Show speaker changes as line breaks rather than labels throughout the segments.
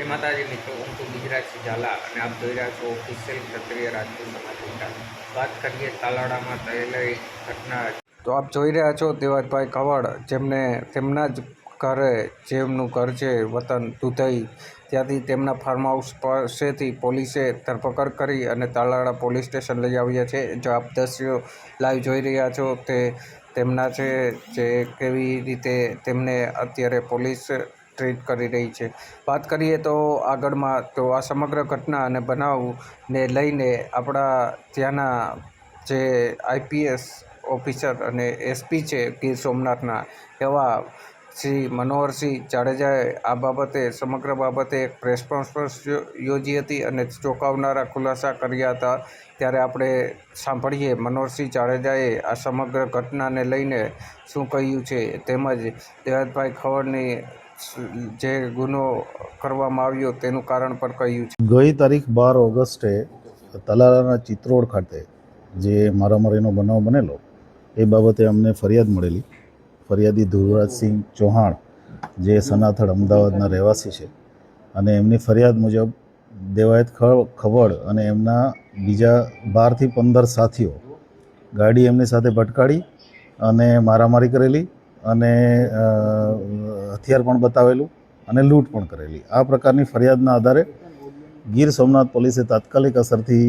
જય માતાજી મિત્રો, હું છું ગુજરાત ઝાલા અને આપ જોઈ રહ્યા છો ઓફિશિયલ ક્ષત્રિય રાજપૂત સમાચાર વાત કરીએ તાલાળામાં થયેલી ઘટના. તો આપ જોઈ રહ્યા છો દેવાજભાઈ કવડ, જેમને તેમના જ ઘરે જેમનું ઘર છે વતન દુધઈ, ત્યાંથી તેમના ફાર્મ હાઉસ પાસેથી પોલીસે ધરપકડ કરી અને તાલાળા પોલીસ સ્ટેશન લઈ આવ્યા છે. જો આપ દ્રશ્યો લાઈવ જોઈ રહ્યા છો તે તેમના છે, જે કેવી રીતે તેમને અત્યારે પોલીસ ટ્રીટ કરી રહી છે. વાત કરીએ તો આગળમાં તો આ સમગ્ર ઘટના અને બનાવને લઈને આપણા ત્યાંના જે આઈપીએસ ઓફિસર અને એસપી છે ગીર સોમનાથના, એવા શ્રી મનોહરસિંહ જાડેજાએ આ બાબતે, સમગ્ર બાબતે એક પ્રેસ કોન્ફરન્સ યોજી હતી અને ચોંકાવનારા ખુલાસા કર્યા હતા. ત્યારે આપણે સાંભળીએ મનોહરસિંહ જાડેજાએ આ સમગ્ર ઘટનાને લઈને શું કહ્યું છે. તેમજ દેવાદભાઈ ખવડની જે ગુનો કરવામાં આવ્યો તેનું કારણ પણ કહ્યું છે.
ગઈ તારીખ બાર ઓગસ્ટે તલાલાના ચિત્રોડ ખાતે જે મારામારીનો બનાવ બનેલો, એ બાબતે અમને ફરિયાદ મળેલી. ફરિયાદી ધ્રુવરાજસિંહ ચૌહાણ, જે સનાથળ અમદાવાદના રહેવાસી છે, અને એમની ફરિયાદ મુજબ દેવાયત ખ- ખવડ અને એમના બીજા બારથી પંદર સાથીઓ ગાડી એમની સાથે ભટકાડી અને મારામારી કરેલી. અને હથિયાર પણ બતાવેલું અને લૂંટ પણ કરેલી. આ પ્રકારની ફરિયાદના આધારે ગીર સોમનાથ પોલીસે તાત્કાલિક અસરથી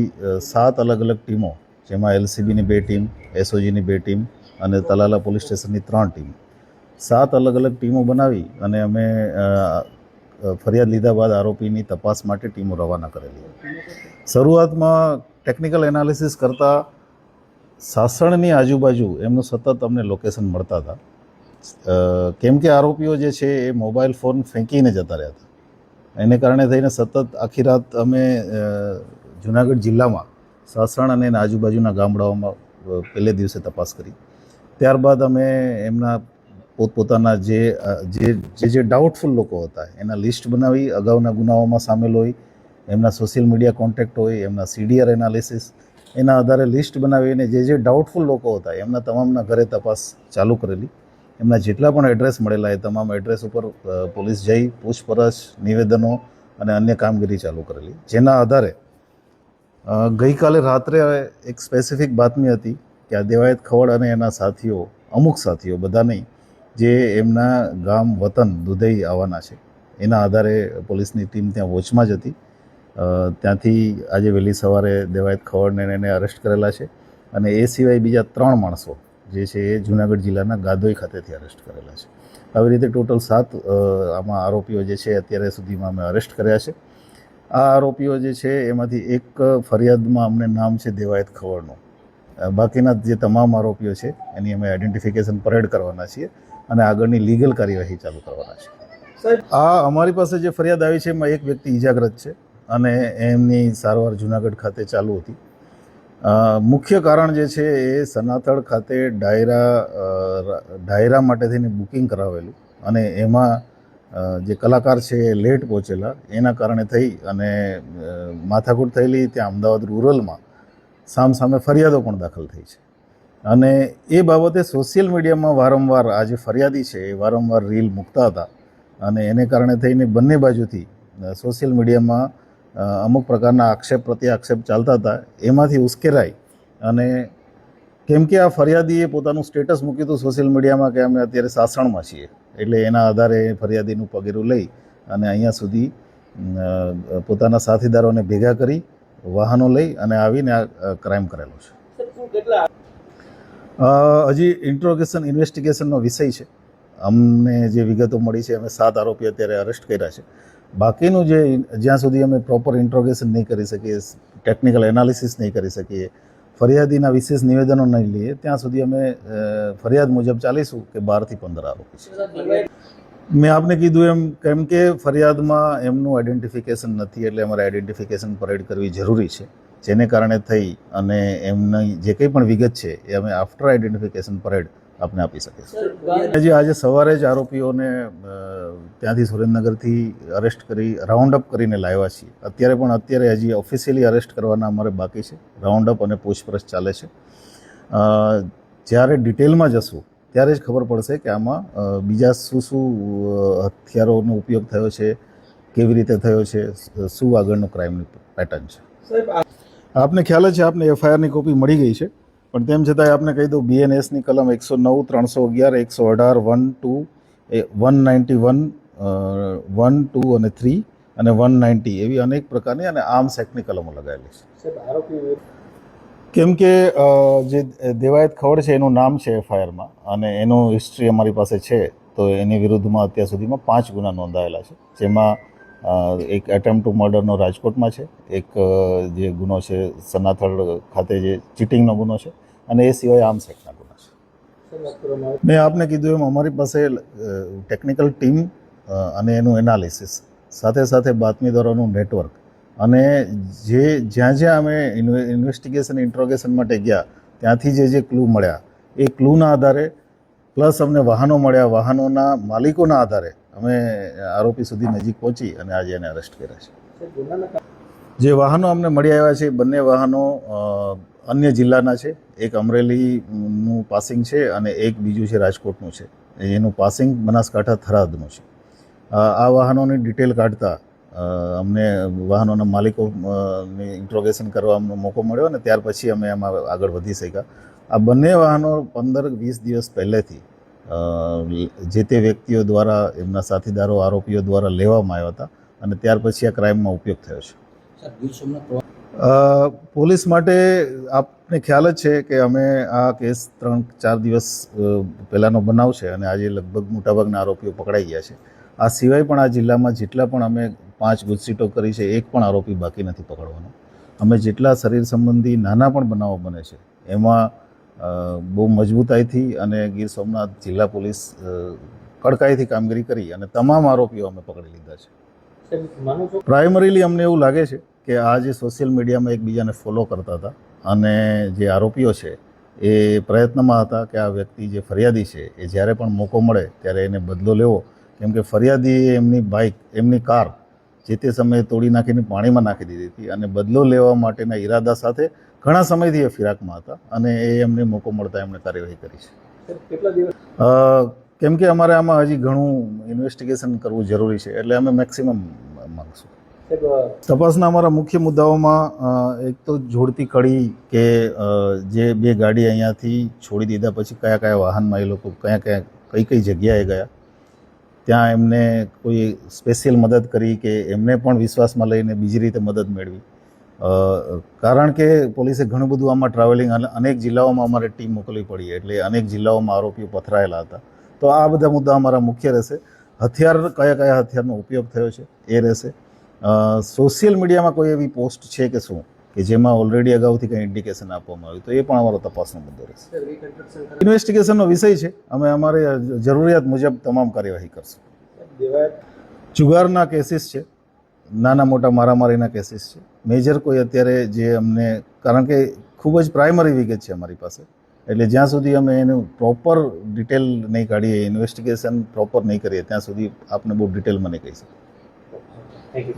સાત અલગ અલગ ટીમો, જેમાં એલસીબીની બે ટીમ, એસઓજીની બે ટીમ અને તલાલા પોલીસ સ્ટેશનની ત્રણ ટીમ, સાત અલગ અલગ ટીમો બનાવી અને અમે ફરિયાદ લીધા બાદ આરોપીની તપાસ માટે ટીમો રવાના કરેલી. શરૂઆતમાં ટેકનિકલ એનાલિસિસ કરતાં સાસણની આજુબાજુ એમનું સતત અમને લોકેશન મળતા હતા. કેમ કે આરોપીઓ જે છે એ મોબાઈલ ફોન ફેંકીને જતા રહ્યા હતા. એને કારણે થઈને સતત આખી રાત અમે જુનાગઢ જિલ્લામાં સાસણ અને એના આજુબાજુના ગામડાઓમાં પહેલે દિવસે તપાસ કરી. ત્યારબાદ અમે એમના પોતપોતાના જે જે જે ડાઉટફુલ લોકો હતા, એના લિસ્ટ બનાવી, અગાઉના ગુનાઓમાં સામેલ હોય, એમના સોશિયલ મીડિયા કોન્ટેક્ટ હોય, એમના સીડીઆર એનાલિસિસ એના આધારે લિસ્ટ બનાવીને જે જે ડાઉટફુલ લોકો હતા, એમના તમામના ઘરે તપાસ ચાલુ કરેલી. એમના જેટલા પણ એડ્રેસ મળેલા એ તમામ એડ્રેસ ઉપર પોલીસ જઈ, પૂછપરછ, નિવેદનો અને અન્ય કામગીરી ચાલુ કરેલી. જેના આધારે ગઈકાલે રાત્રે એક સ્પેસિફિક બાતમી હતી કે આ દેવાયત ખવડ અને એના સાથીઓ, અમુક સાથીઓ બધા નહીં જે એમના ગામ, વતન, દુધઈ આવવાના છે, એના આધારે પોલીસની ટીમ ત્યાં વોચમાં જ હતી. ત્યાંથી આજે વહેલી સવારે દેવાયત ખવડને એને અરેસ્ટ કરેલા છે અને એ સિવાય બીજા ત્રણ માણસો જે છે એ જુનાગઢ જિલ્લાના ગાદોઈ ખાતેથી અરેસ્ટ કરેલા છે. આવી રીતે ટોટલ સાત આમાં આરોપીઓ જે છે અત્યારે સુધીમાં અમે અરેસ્ટ કર્યા છે. આ આરોપીઓ જે છે એમાંથી એક ફરિયાદમાં અમને નામ છે દેવાયત ખવડનું. બાકીના જે તમામ આરોપીઓ છે એની અમે આઈડેન્ટિફિકેશન પરેડ કરવાના છીએ અને આગળની લીગલ કાર્યવાહી ચાલુ કરવાના છે આ અમારી પાસે જે ફરિયાદ આવી છે એમાં એક વ્યક્તિ ઈજાગ્રસ્ત છે અને એમની સારવાર જુનાગઢ ખાતે ચાલુ હતી. મુખ્ય કારણ જે છે એ સનાતળ ખાતે ડાયરા ડાયરા માટે થઈને બુકિંગ કરાવેલું અને એમાં જે કલાકાર છે એ લેટ પહોંચેલા. એના કારણે થઈ અને માથાકૂટ થયેલી ત્યાં અમદાવાદ રૂરલમાં સામ સામે ફરિયાદો પણ દાખલ થઈ છે. અને એ બાબતે સોશિયલ મીડિયામાં વારંવાર આ જે ફરિયાદી છે એ વારંવાર રીલ મૂકતા હતા અને એને કારણે થઈને બંને બાજુથી સોશિયલ મીડિયામાં અમુક પ્રકારના આક્ષેપ પ્રત્યે આક્ષેપ ચાલતા હતા. એમાંથી ઉશ્કેરાઈ અને કેમ કે આ ફરિયાદીએ પોતાનું સ્ટેટસ મૂક્યું હતું સોશિયલ મીડિયામાં કે અમે અત્યારે સાસણમાં છીએ. એટલે એના આધારે એ ફરિયાદીનું પગેરું લઈ અને અહીંયા સુધી પોતાના સાથીદારોને ભેગા કરી, વાહનો લઈ અને આવીને આ ક્રાઇમ કરેલો છે. હજી ઇન્ટ્રોગેશન, ઇન્વેસ્ટિગેશનનો વિષય છે. અમને જે વિગતો મળી છે, અમે સાત આરોપી અત્યારે અરેસ્ટ કર્યા છે. બાકીનું જે જ્યાં સુધી અમે પ્રોપર ઇન્ટ્રોગેશન નહીં કરી શકીએ ટેકનિકલ એનાલિસિસ નહીં કરી શકીએ, ફરિયાદીના વિશેષ નિવેદનો નહીં લઈએ, ત્યાં સુધી અમે ફરિયાદ મુજબ ચાલીશું કે બારથી પંદર આરોપી છે. મેં આપને કીધું એમ કેમ કે ફરિયાદમાં એમનું આઈડેન્ટિફિકેશન નથી એટલે અમારે આઈડેન્ટિફિકેશન પરેડ કરવી જરૂરી છે. જેને કારણે થઈ અને એમની જે કંઈ પણ વિગત છે, એ અમે આફ્ટર આઈડેન્ટિફિકેશન પરેડ આપને આપી શકીએ હજી આજે સવારે જ આરોપીઓને ત્યાંથી સુરેન્દ્રનગરથી અરેસ્ટ કરી રાઉન્ડ અપ કરીને લાવ્યા છીએ. અત્યારે પણ અત્યારે હજી ઓફિશિયલી અરેસ્ટ કરવાના અમારે બાકી છે. રાઉન્ડ અપ અને પૂછપરછ ચાલે છે. જ્યારે ડિટેલમાં જશું ત્યારે જ ખબર પડશે કે આમાં બીજા શું શું હથિયારોનો ઉપયોગ થયો છે કેવી રીતે થયો છે શું આગળનું ક્રાઇમની પેટર્ન છે. આપને ખ્યાલ છે આપને એફઆઈઆરની કોપી મળી ગઈ છે. પણ તેમ છતાંય આપને કહી દઉં બીએનએસની કલમ એકસો નવ ત્રણસો અગિયાર એકસો અઢાર one two one ninety one one two અને થ્રી અને વન નાઇન્ટી એવી અનેક પ્રકારની અને આર્મ્સ એક્ટની કલમો લગાવેલી છે. કેમ કે જે દેવાયત ખવડ છે એનું નામ છે એફઆઈઆરમાં અને એનું હિસ્ટ્રી અમારી પાસે છે તો એની વિરુદ્ધમાં અત્યાર સુધીમાં પાંચ ગુના નોંધાયેલા છે જેમાં એક એટેમ્પ ટુ મર્ડરનો રાજકોટમાં છે. એક જે ગુનો છે, સનાથળ ખાતે જે ચીટિંગનો ગુનો છે અને એ સિવાય આર્મ્સ એક્ટના ગુનો છે. મેં આપને કીધું એમ, અમારી પાસે ટેકનિકલ ટીમ અને એનું એનાલિસિસ સાથે સાથે બાતમીદારોનું નેટવર્ક અને જે, જ્યાં જ્યાં અમે ઇન્વેસ્ટિગેશન ઇન્ટ્રોગેશન માટે ગયા, ત્યાંથી જે જે ક્લુ મળ્યા, એ ક્લુના આધારે પ્લસ અમને વાહનો મળ્યા, વાહનોના માલિકોના આધારે અમે આરોપી સુધી નજીક પહોંચી અને આજે એને અરેસ્ટ કર્યા છે. જે વાહનો અમને મળી આવ્યા છે બંને વાહનો અન્ય જિલ્લાના છે. એક અમરેલીનું પાસિંગ છે અને એક બીજું છે રાજકોટનું છે. એનું પાસિંગ બનાસકાંઠા થરાદનું છે. આ વાહનોની ડિટેલ કાઢતા અમને વાહનોના માલિકો અ, ની ઇન્ટ્રોગેશન કરવાનો મોકો મળ્યો અને ત્યાર પછી અમે એમાં આગળ વધી શક્યા. આ બંને વાહનો પંદર વીસ દિવસ પહેલેથી જે તે વ્યક્તિઓ દ્વારા એમના સાથીદારો આરોપીઓ દ્વારા લેવામાં આવ્યા હતા અને ત્યાર પછી આ ક્રાઇમમાં ઉપયોગ થયો છે. પોલીસ માટે આપને ખ્યાલ જ છે કે અમે આ કેસ ત્રણ ચાર દિવસ પહેલાંનો બનાવ છે અને આજે લગભગ મોટાભાગના આરોપીઓ પકડાઈ ગયા છે. આ સિવાય પણ આ જિલ્લામાં જેટલા પણ અમે પાંચ ગુજસીટો કરી છે એક પણ આરોપી બાકી નથી પકડવાનો. અમે જેટલા શરીર સંબંધી નાના પણ બનાવો બને છે એમાં બહુ મજબૂતાઈથી અને ગીર સોમનાથ જિલ્લા પોલીસ કડકાઈથી કામગીરી કરી અને તમામ આરોપીઓ અમે પકડી લીધા છે. પ્રાઇમરીલી અમને એવું લાગે છે કે આ જે સોશિયલ મીડિયામાં એકબીજાને ફોલો કરતા હતા અને જે આરોપીઓ છે એ પ્રયત્નમાં હતા કે આ વ્યક્તિ જે ફરિયાદી છે એ જ્યારે પણ મોકો મળે ત્યારે એને બદલો લેવો. કેમ કે ફરિયાદીએ એમની બાઇક એમની કાર જે તે સમયે તોડી નાખીને પાણીમાં નાખી દીધી હતી અને બદલો લેવા માટેના ઈરાદા સાથે ઘણા સમયથી એ ફિરાકમાં હતા અને એ એમને મોકો મળતા એમણે કાર્યવાહી કરી છે. કેમ કે અમારે આમાં હજી ઘણું ઇન્વેસ્ટિગેશન કરવું જરૂરી છે એટલે અમે મેક્સિમમ માગશું. તપાસના અમારા મુખ્ય મુદ્દાઓમાં એક તો જોડતી કડી કે જે બે ગાડી અહીંયાથી છોડી દીધા પછી કયા કયા વાહનમાં એ લોકો કયા કયા કઈ કઈ જગ્યાએ ગયા ત્યાં એમને કોઈ સ્પેશિયલ મદદ કરી કે એમને પણ વિશ્વાસમાં લઈને બીજી રીતે મદદ મેળવી. કારણ કે પોલીસે ઘણું બધું આમાં ટ્રાવેલિંગ અને અનેક જિલ્લાઓમાં અમારે ટીમ મોકલવી પડી એટલે અનેક જિલ્લાઓમાં આરોપીઓ પથરાયેલા હતા. તો આ બધા મુદ્દા અમારા મુખ્ય રહેશે. હથિયાર કયા કયા હથિયારનો ઉપયોગ થયો છે એ રહેશે. સોશિયલ મીડિયામાં કોઈ એવી પોસ્ટ છે કે શું? કે જેમાં ઓલરેડી અગાઉથી કંઈ ઇન્ડિકેશન આપવામાં આવ્યું? તો એ પણ અમારો તપાસનો મુદ્દો રહેશે. ઇન્વેસ્ટિગેશનનો વિષય છે. અમે અમારે જરૂરિયાત મુજબ તમામ કાર્યવાહી કરશું. જુગારના કેસીસ છે. નાના મોટા મારામારીના કેસીસ છે. મેજર કોઈ અત્યારે જે અમને, કારણ કે ખૂબ જ પ્રાઇમરી વિગત છે અમારી પાસે. એટલે જ્યાં સુધી અમે એનું પ્રોપર ડિટેલ નહીં કાઢીએ ઇન્વેસ્ટિગેશન પ્રોપર નહીં કરીએ, ત્યાં સુધી આપને બહુ ડિટેલમાં નહીં કહી શકીએ.